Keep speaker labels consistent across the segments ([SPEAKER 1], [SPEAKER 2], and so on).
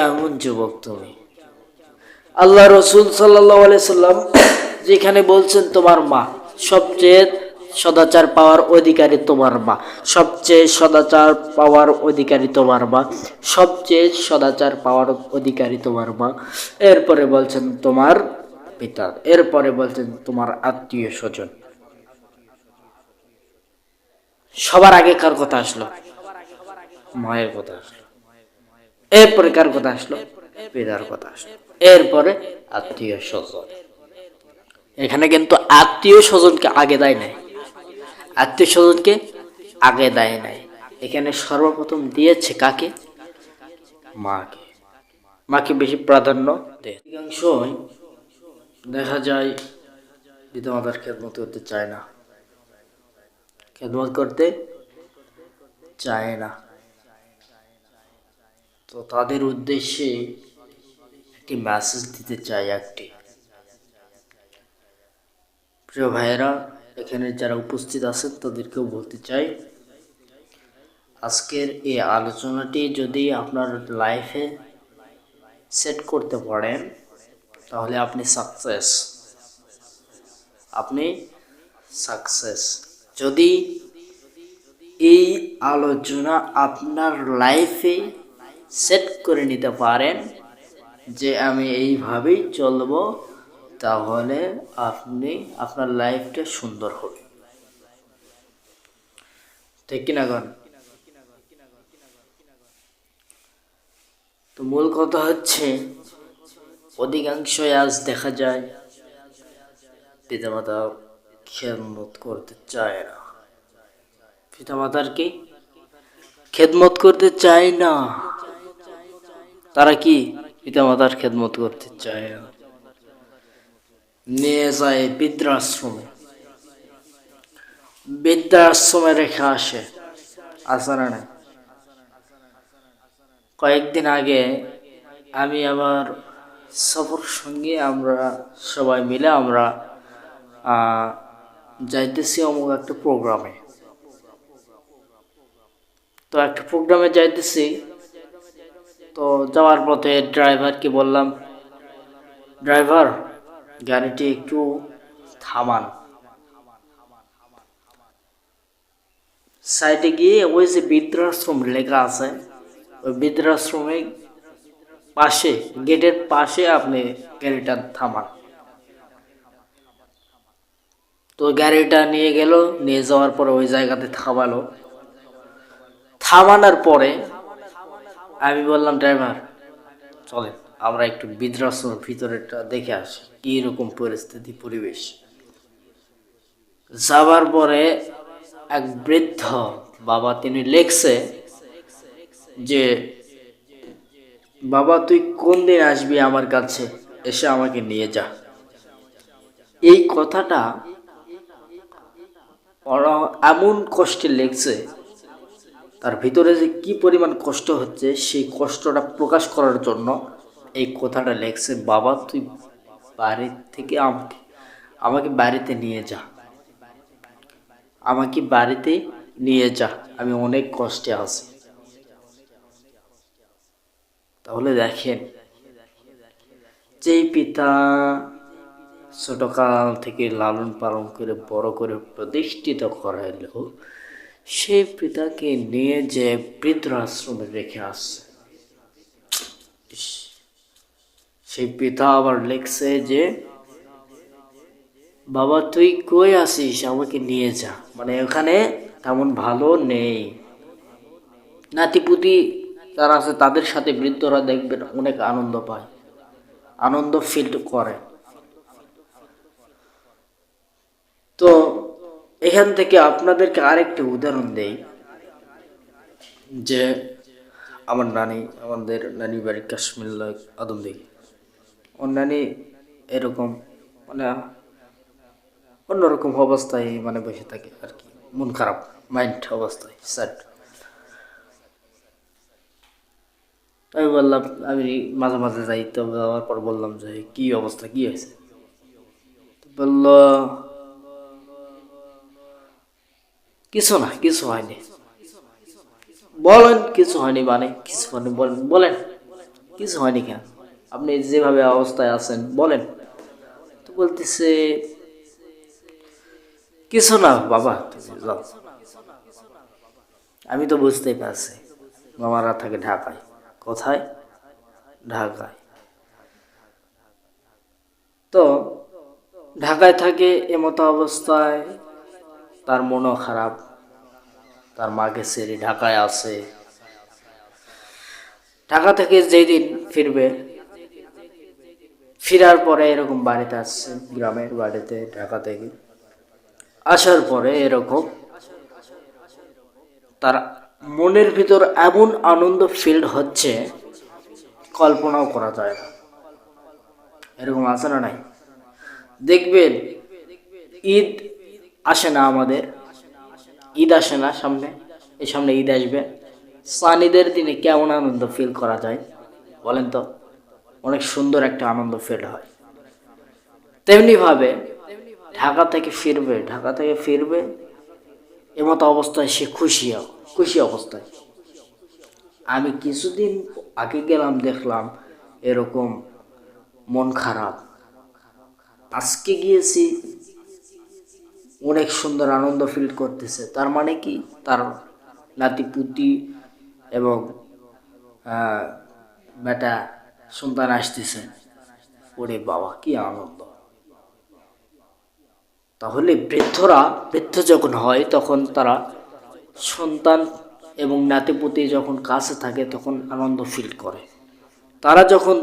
[SPEAKER 1] কেমন যুবক তুমি? আল্লাহ রসুল সাল্লাহ সাল্লাম যেখানে বলছেন তোমার মা, সবচেয়ে সদাচার পাওয়ার অধিকারী তোমার মা, সবচেয়ে সদাচার পাওয়ার অধিকারী তোমার মা, সবচেয়ে সদাচার পাওয়ার অধিকারী তোমার মা। এরপরে বলছেন তোমার পিতা, এরপরে বলছেন তোমার আত্মীয় স্বজন। সবার আগে কার কথা আসলো, মায়ের কথা আসলো। এরপরে কার কথা আসলো? পিতার কথা আসলো। এরপরে? আত্মীয় স্বজন। এখানে কিন্তু আত্মীয় স্বজনকে আগে দেয় নাই। আত্মীয় স্বজনকে আগে দেয় নাই। এখানে সর্বপ্রথম দিয়েছে কাকে? মাকে। মাকে বেশি প্রাধান্য দেয়। অধিকাংশই দেখা যায় পিতামাতার খেদমত করতে চায় না। খেদমত করতে চায় না। তো তাদের উদ্দেশ্যে একটি মেসেজ দিতে চাই একটি। প্রিয় ভাইয়েরা, এখানে যারা উপস্থিত আছেন, তাদেরকেও বলতে চাই, আজকের এই আলোচনাটি যদি আপনার লাইফে সেট করতে পারেন, তাহলে আপনি সাকসেস আপনি সাকসেস যদি এই আলোচনা আপনার লাইফে সেট করে নিতে পারেন যে আমি এইভাবেই চলবো, তাহলে আপনি আপনার লাইফটা সুন্দর হবে। ঠিক কিনা গণ তো মূল কথা হচ্ছে, অধিকাংশই আজ দেখা যায় পিতামাতা খেদমত করতে চায় না। পিতামাতার কি? খেদমত করতে চায় না। তারা কি পিতামাতার খেদমত করতে চায়? না নিয়ে যায় বৃদ্ধাশ্রমে। বৃদ্ধাশ্রমে রেখে আসে। না কয়েকদিন আগে আমি আমার সফর সঙ্গে আমরা সবাই মিলে আমরা যাইতেছি অমুক একটা প্রোগ্রামে। তো একটা প্রোগ্রামে যাইতেছি। তো যাওয়ার পথে ড্রাইভারকে বললাম ড্রাইভার গাড়িটি একটু থামান। সাইডে গিয়ে ওই যে বৃদ্ধাশ্রম লেখা আছে, ওই বৃদ্ধাশ্রমে পাশে, গেটের পাশে আপনি গাড়িটা থামান। তো গাড়িটা নিয়ে গেল, নিয়ে যাওয়ার পরে ওই জায়গাতে থামালো। থামানোর পরে আমি বললাম, ড্রাইভার, চলেন, আমরা একটু বৃদ্ধাশ্রমের ভিতরেটা দেখে আসি, কীরকম পরিস্থিতি, পরিবেশ। যাবার পরে এক বৃদ্ধ বাবা, তিনি লেখছে যে, বাবা, তুই কোন দিন আসবি আমার কাছে? এসে আমাকে নিয়ে যা। এই কথাটা এমন কষ্টে লেখছে তার ভিতরে যে কি পরিমাণ কষ্ট হচ্ছে, সেই কষ্টটা প্রকাশ করার জন্য এই কথাটা লেখছে, বাবা, তুই বাড়ি থেকে আমাকে আমাকে বাড়িতে নিয়ে যা। আমাকে বাড়িতে নিয়ে যা। আমি অনেক কষ্টে আছি। তাহলে দেখেন যেই পিতা ছোটকাল থেকে লালন পালন করে বড় করে প্রতিষ্ঠিত করাইল সেই পিতাকে নিয়ে যে বৃদ্ধাশ্রমে রেখে আসছে। সেই পিতা আবার লিখছে যে, বাবা, তুই কই আসিস আমাকে নিয়ে যা। মানে ওখানে তেমন ভালো নেই। নাতিপুতি যারা আছে, তাদের সাথে বৃদ্ধরা দেখবেন অনেক আনন্দ পায়। আনন্দ ফিল করে। তো এখান থেকে আপনাদেরকে আরেকটি উদাহরণ দেই। যে আমার নানি, আমাদের নানি বাড়ি কাশ্মীর আদম দিঘি। ওর নানি এরকম মানে অন্যরকম অবস্থায় মানে বসে থাকে আর কি। মন খারাপ মাইন্ড অবস্থায় স্যাড আমি বললাম, আমি মাঝে মাঝে যাই, তো যাওয়ার পর বললাম যে, কি অবস্থা? কি হয়েছে? বলল কিছু না, কিছু হয়নি। বলেন, কিছু হয়নি মানে কিছু হয়নি, বলেন বলেন, কিছু হয়নি কেন? আপনি যেভাবে অবস্থায় আছেন, বলেন। তো বলতেছে, কিছু না বাবা আমি তো বুঝতেই পারছি, মামারা থাকে ঢাকায়। কোথায়? ঢাকায়। তো ঢাকায় থাকে এমতো অবস্থায় তার মনও খারাপ। তার মাকে ছেড়ে ঢাকায় আছে। ঢাকা থেকে যেদিন ফিরবে, ফিরার পরে এরকম বাড়িতে আসছে, গ্রামের বাড়িতে ঢাকা থেকে। আসার পরে এরকম তার মনের ভিতর এমন আনন্দ ফিল্ড হচ্ছে, কল্পনাও করা যায় না। এরকম আছে না নাই? দেখবেন ঈদ আসে না আমাদের। ঈদ আসে না সামনে, এই সামনে ঈদ আসবে। সানিদের দিনে কেমন আনন্দ ফিল করা যায় বলেন তো? অনেক সুন্দর একটা আনন্দ ফিল হয়। তেমনি ভাবে ঢাকা থেকে ফিরবে, ঢাকা থেকে ফিরবে, এমতো অবস্থায় সে খুশি খুশি অবস্থায়। আমি কিছুদিন আগে গেলাম, দেখলাম এরকম মন খারাপ। আজকে গিয়েছি অনেক সুন্দর আনন্দ ফিল করতেছে। তার মানে কি? তার নাতি পুতি এবং বেটা সন্তান আসতেছে। ওরে বাবা, কি আনন্দ। তাহলে বৃদ্ধরা, বৃদ্ধ যখন হয়, তখন তারা সন্তান এবং নাতিপুতি যখন কাছে থাকে, তখন আনন্দ ফিল করে। তারা যখন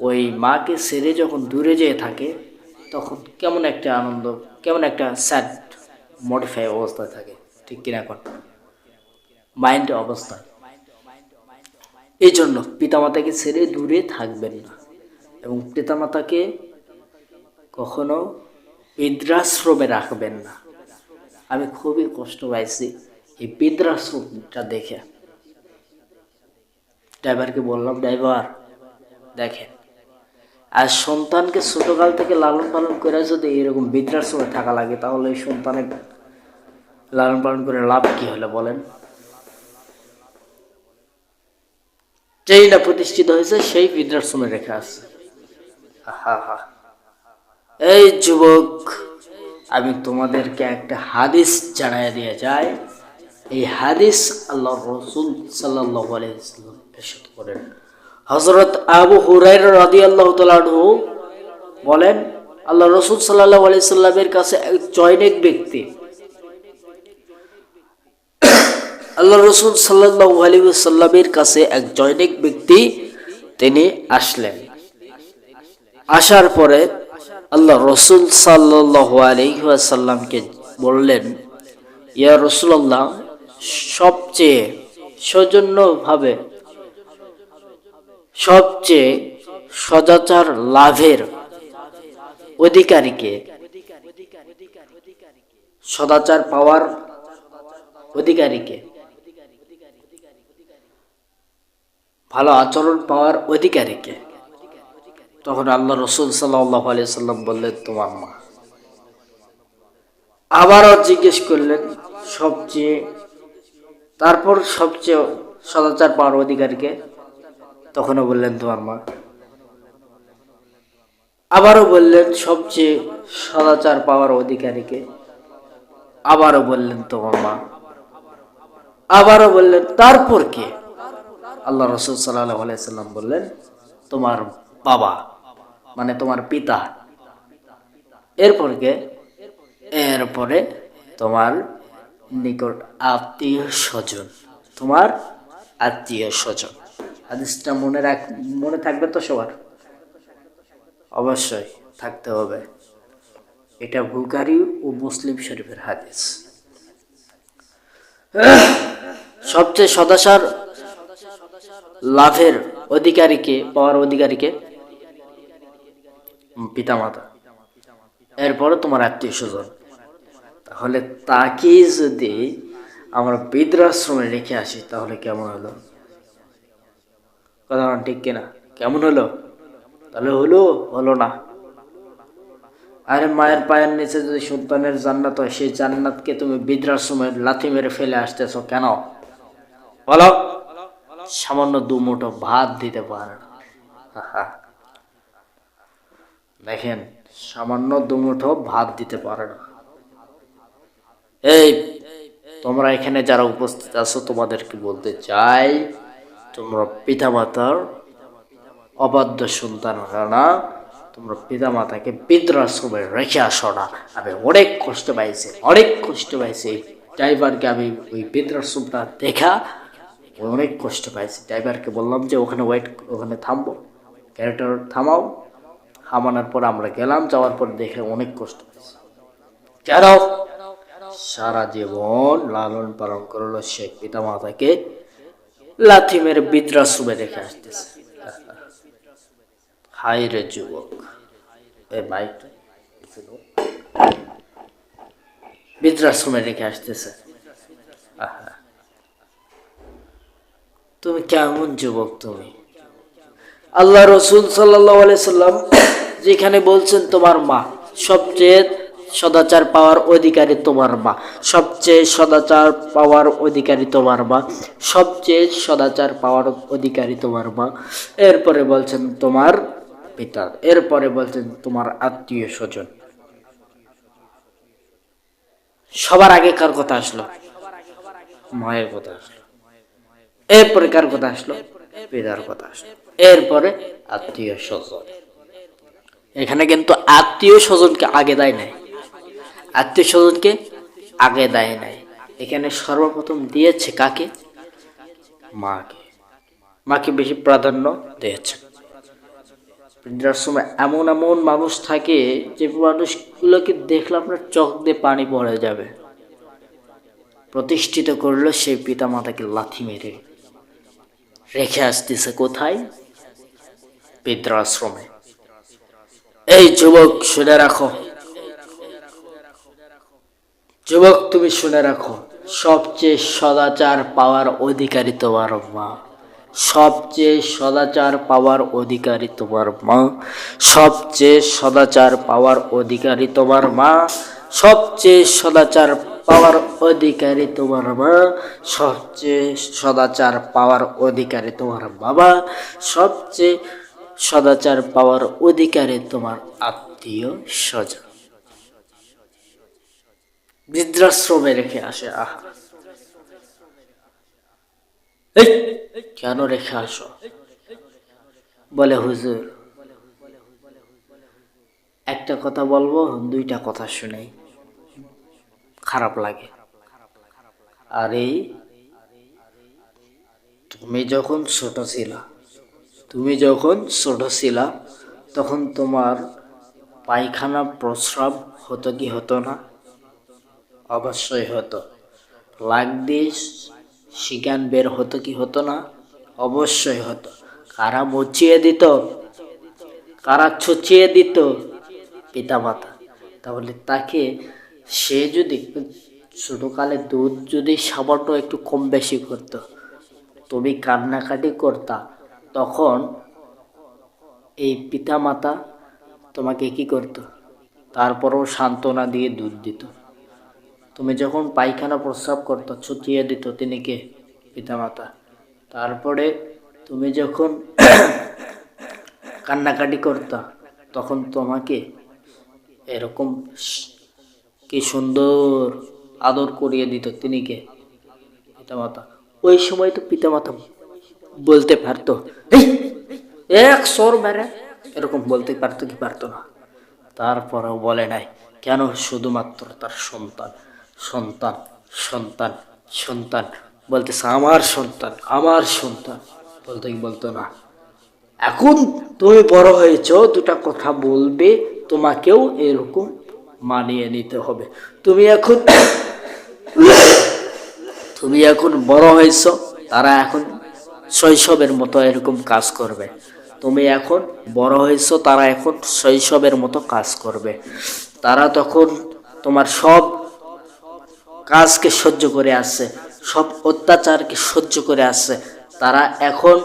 [SPEAKER 1] ওই মাকে ছেড়ে যখন দূরে যেয়ে থাকে তখন কেমন একটা আনন্দ, কেমন একটা স্যাড মডিফাই অবস্থায় থাকে, ঠিক কিনা এখন মাইন্ড অবস্থায় এই জন্য পিতামাতাকে ছেড়ে দূরে থাকবেন না। এবং পিতামাতাকে কখনো বৃদ্ধাশ্রমে রাখবেন না। আমি খুবই কষ্ট পাইছি এই বৃদ্ধাশ্রমটা দেখে। ড্রাইভারকে বললাম, ড্রাইভার, দেখেন। আর সন্তানকে ছোটকাল থেকে লালন পালন করে যদি এরকম বৃদ্ধাশ্রমে থাকা লাগে, তাহলে এই সন্তানের লালন পালন করে লাভ কি হলো বলেন? যেই না প্রতিষ্ঠিত হয়েছে, সেই বৃদ্ধাশ্রমে রেখে আসছে। হা হা। এই যুবক, আমি তোমাদেরকে একটা হাদিস জানাই দিয়ে যাই। এই হাদিস আল্লাহ রসুল সাল্লাহ আলাইসাল্লাম এরশাদ করেন। হজরত আবু হুরাইর রাদি আল্লাহ তালু বলেন, আল্লাহ রসুল সাল্লাহ আলাইসাল্লামের কাছে এক জৈনিক ব্যক্তি। আল্লাহ রসুল সাল্লাহ আলী সাল্লামের কাছে এক জৈনিক ব্যক্তি তিনি আসলেন। আসার পরে আল্লাহ রসুল সাল্লাহ আলহাসাল্লামকে বললেন, ইয়া রসুল্লাহ সবচেয়ে সৌজন্যভাবে সবচেয়ে সদাচার লাভের অধিকারীকে সদাচার পাওয়ার অধিকারীকে ভালো আচরণ পাওয়ার অধিকারীকে। তখন আল্লাহ রসুল সাল্লাহ আলি সাল্লাম বললেন তোমার মা আবারও জিজ্ঞেস করলেন, সবচেয়ে তারপর সবচেয়ে সদাচার পাওয়ার অধিকারীকে তখনও বললেন তোমার মা। আবারও বললেন সবচেয়ে সদাচার পাওয়ার অধিকারীকে। আবারও বললেন তোমার মা। আবারও বললেন, তারপর কে? আল্লাহ রসুল সাল্লাহ আলাইসাল্লাম বললেন, তোমার বাবা মানে তোমার পিতা। এরপর কে? এরপরে তোমার নিকট আত্মীয় স্বজন, তোমার আত্মীয় স্বজন। হাদিসটা মনে রাখ, মনে থাকবে তো সবার? অবশ্যই, থাকতে হবে। এটা বুকারি ও মুসলিম শরীফের হাদিস। সবচেয়ে সদাসার লাভের অধিকারীকে পাওয়ার অধিকারীকে পিতামাতা। এরপরে তোমার আত্মীয় স্বজন। তাহলে তাকে যদি আমরা বৃদ্ধাশ্রমে রেখে আসি, তাহলে কেমন হলো? কথা ঠিক কিনা? কেমন হলো? তাহলে হলো হলো না। আরে মায়ের পায়ের নিচে যদি সন্তানের জান্নাত হয়, সেই জান্নাতকে তুমি বৃদ্ধাশ্রমে লাথি মেরে ফেলে আসতেছ কেন? বলো। সামান্য দু মুঠো ভাত দিতে পারে না। দেখেন, সামান্য দুমুঠো ভাত দিতে পারে না। এই, তোমরা এখানে যারা উপস্থিত আছো তোমাদেরকে বলতে চাই? তোমরা পিতামাতার অবাধ্য সন্তান হয় না। তোমরা পিতামাতাকে বৃদ্ধাশ্রমে রেখে আসো না। আমি অনেক কষ্ট পাইছি, অনেক কষ্ট পাইছি। ড্রাইভারকে আমি ওই বৃদ্ধাশ্রমটা দেখা অনেক কষ্ট পাইছি। ড্রাইভারকে বললাম যে, ওখানে ওয়েট ওখানে থামবো। গাড়িটা থামাও। থামানোর পর আমরা গেলাম, যাওয়ার পর দেখে অনেক কষ্ট পাইছি। কেন সারা জীবন লালন পালন করল সে পিতা মাতাকে লাথি মেরে বৃদ্ধাশ্রমে রেখে আসতেছে। হাই রে যুবক। এই মাইকটা শুনো। বৃদ্ধাশ্রমে রেখে আসতেছে। তুমি কেমন যুবক তুমি? আল্লাহ রসুল সাল্লাহ সাল্লাম যেখানে বলছেন তোমার মা, সবচেয়ে সদাচার পাওয়ার অধিকারী তোমার মা। সবচেয়ে সদাচার পাওয়ার অধিকারী তোমার মা। সবচেয়ে সদাচার পাওয়ার অধিকারী তোমার মা। এরপরে বলছেন তোমার পিতা। এরপরে বলছেন তোমার আত্মীয় স্বজন। সবার আগে কার কথা আসলো? মায়ের কথা আসলো। এরপরে কার কথা আসলো? পিতার কথা আসলো। এরপরে আত্মীয় স্বজন। এখানে কিন্তু আত্মীয় স্বজনকে আগে দেয় নাই। আত্মীয় স্বজনকে আগে দেয় নাই। এখানে সর্বপ্রথম দিয়েছে কাকে? মাকে। মাকে বেশি প্রাধান্য দিয়েছে। বৃদ্ধাশ্রমে এমন এমন মানুষ থাকে যে মানুষগুলোকে দেখলে আপনার চোখ দিয়ে পানি পড়ে যাবে। প্রতিষ্ঠিত করল সেই পিতা মাতাকে লাথি মেরে। রেখে আসতেছে কোথায়? বৃদ্ধাশ্রমে। এই যুবক শুনে রাখো। যুবক, তুমি শুনে রাখো, সবচেয়ে সদাচার পাওয়ার অধিকারী তোমার মা। সবচেয়ে সদাচার পাওয়ার অধিকারী তোমার মা। সবচেয়ে সদাচার পাওয়ার অধিকারী তোমার মা। সবচেয়ে সদাচার পাওয়ার অধিকারী তোমার মা। সবচেয়ে সদাচার পাওয়ার অধিকারী তোমার বাবা। সবচেয়ে সদাচার পাওয়ার অধিকারী তোমার আত্মীয় স্বজন বৃদ্ধাশ্রমে রেখে আসে, আহা। কেন রেখে আসো? বলে হুজুর, একটা কথা বলব, দুইটা কথা শুনেই খারাপ লাগে। আর এই, তুমি যখন ছোট ছিলা, তুমি যখন ছোট ছিলা, তখন তোমার পায়খানা প্রস্রাব হতো কি হতো না? অবশ্যই হতো। লাগ দিয়ে শিকান বের হতো কি হতো না? অবশ্যই হতো। কারা মুচিয়ে দিত? কারা ছুচিয়ে দিত? পিতামাতা। তাহলে তাকে সে যদি ছোটকালে দুধ যদি সামান্য একটু কম বেশি করতো, তুমি কান্নাকাটি করতা, তখন এই পিতামাতা তোমাকে কি করতো? তারপরও সান্ত্বনা দিয়ে দুধ দিত। তুমি যখন পায়খানা প্রস্রাব করতো, ছুটিয়ে দিত তিনি কে পিতামাতা। তারপরে তুমি যখন কান্নাকাটি করতা, তখন তোমাকে এরকম কি সুন্দর আদর করিয়ে দিত তিনি কে পিতামাতা। ওই সময় তো পিতামাতা বলতে পারতো এক সর মেরে। এরকম বলতে পারতো কি পারতো না। তারপরেও বলে নাই, কেন? শুধুমাত্র তার সন্তান। সন্তান সন্তান সন্তান। বলতেছে, আমার সন্তান আমার সন্তান। বলতে বলতো না? এখন তুমি বড় হয়েছ, দুটা কথা বলবে, তোমাকেও এরকম মানিয়ে নিতে হবে। তুমি এখন তুমি এখন বড় হয়েছ, তারা এখন শৈশবের মতো এরকম কাজ করবে। তুমি এখন বড় হয়েছ, তারা এখন শৈশবের মতো কাজ করবে। তারা তখন তোমার সব কাজকে সহ্য করে আসছে, সব অত্যাচারকে সহ্য করে আসছে। তারা এখন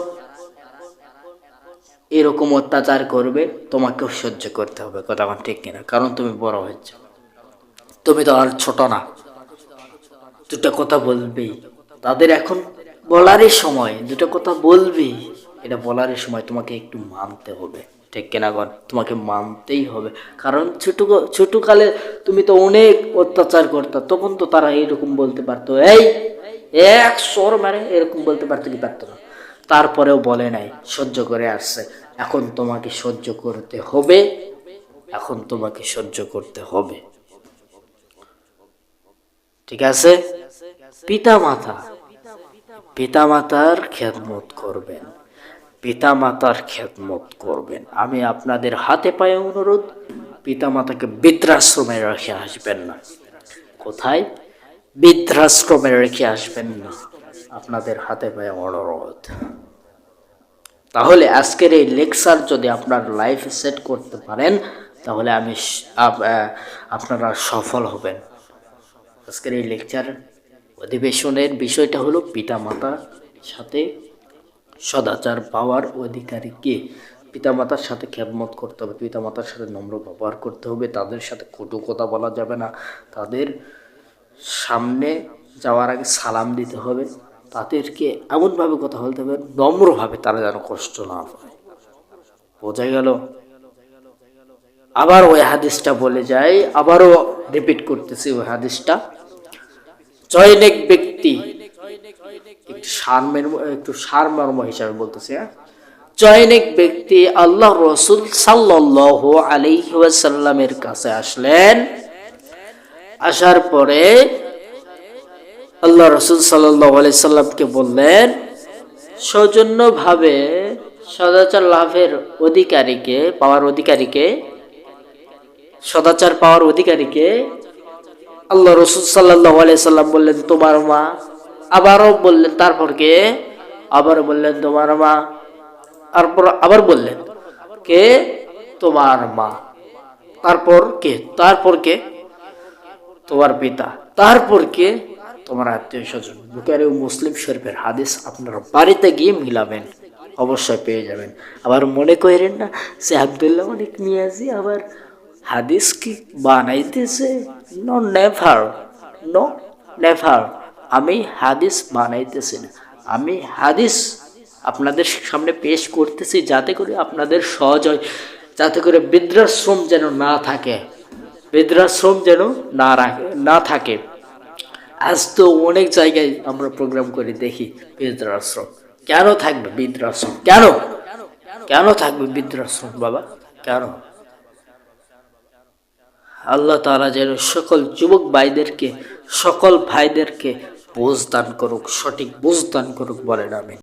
[SPEAKER 1] এরকম অত্যাচার করবে, তোমাকেও সহ্য করতে হবে, কথা আমার ঠিক কিনা, কারণ তুমি বড় হয়েছ। তুমি তো আর ছোট না। দুটো কথা বলবি। তাদের এখন বলারই সময়, দুটো কথা বলবি। এটা বলারই সময়, তোমাকে একটু মানতে হবে। ঠিক কিনা গণ তোমাকে মানতেই হবে। কারণ ছোট ছোটকালে তুমি তো অনেক অত্যাচার করতা, তখন তো তারা এইরকম বলতে পারতো, এই, এক সর মারে এরকম বলতে পারতো কি পারতো না? তারপরেও বলে নাই, সহ্য করে আসছে। এখন তোমাকে সহ্য করতে হবে, এখন তোমাকে সহ্য করতে হবে। ঠিক আছে? পিতা মাতা পিতা মাতার খেদমত করবেন। পিতা মাতার খেদমত করবেন। আমি আপনাদের হাতে পায়ে অনুরোধ পিতা মাতাকে বৃদ্ধাশ্রমে রেখে আসবেন না। কোথায়? বৃদ্ধাশ্রমে রেখে আসবেন না। আপনাদের হাতে পায়ে অনুরোধ। তাহলে আজকের এই লেকচার যদি আপনার লাইফ সেট করতে পারেন, তাহলে আমি আপনারা সফল হবেন। আজকের এই লেকচার অধিবেশনের বিষয়টা হলো পিতামাতার সাথে সদাচার পাওয়ার অধিকারী কে? পিতামাতার সাথে খেদমত করতে হবে, পিতামাতার সাথে নম্র ব্যবহার করতে হবে, তাদের সাথে কটু কথা বলা যাবে না। তাদের সামনে যাওয়ার আগে সালাম দিতে হবে, তাদেরকে এমনভাবে কথা বলতে হবে, নম্রভাবে তারা যেন কষ্ট না পায়। বোঝা গেল? আবার ওই হাদিসটা বলে যায়, আবারও রিপিট করতেছি, ওই হাদিসটা। জয়নেক ব্যক্তি একটু সারমের একটু সারমর্ম হিসাবে বলতেছি হ্যাঁ? জয়নেক ব্যক্তি আল্লাহ রসুল সাল্লাহ আলাইহি ওয়াসাল্লামের কাছে আসলেন। আসার পরে আল্লাহ রসুল সাল্লাহ আলাই সাল্লামকে বললেন সৌজন্যভাবে সদাচার লাভের অধিকারীকে পাওয়ার অধিকারীকে সদাচার পাওয়ার অধিকারীকে আল্লাহ রসুল সাল্লাহ সাল্লাম বললেন তোমার মা আবারও বললেন, তারপর কে? আবার বললেন, তোমার মা। তারপর আবার বললেন, কে? তোমার মা। তারপর কে? তারপর কে? তোমার পিতা। তারপর কে? তোমার আত্মীয় স্বজন বুকারি ও মুসলিম শরীফের হাদিস আপনারা বাড়িতে গিয়ে মিলাবেন। অবশ্যই পেয়ে যাবেন। আবার মনে করেন না, সে আবদুল্লাহ অনেক নিয়ে আসি আবার হাদিস কি বানাইতেছে? নো নেভার নো নেভার আমি হাদিস বানাইতেছি না। আমি হাদিস আপনাদের সামনে পেশ করতেছি যাতে করে আপনাদের সহজ হয়, যাতে করে বৃদ্ধাশ্রম যেন না থাকে। বৃদ্ধাশ্রম যেন না রাখে, না থাকে। আজ তো অনেক জায়গায় আমরা প্রোগ্রাম করে দেখি বৃদ্ধাশ্রম। কেন থাকবে বৃদ্ধাশ্রম? কেন? কেন থাকবে বৃদ্ধাশ্রম বাবা? কেন? আল্লাহ তাআলা যেন সকল যুবক ভাইদেরকে, সকল ভাইদেরকে বুঝ দান করুক সঠিক বোঝ দান করুক বলেন আমি।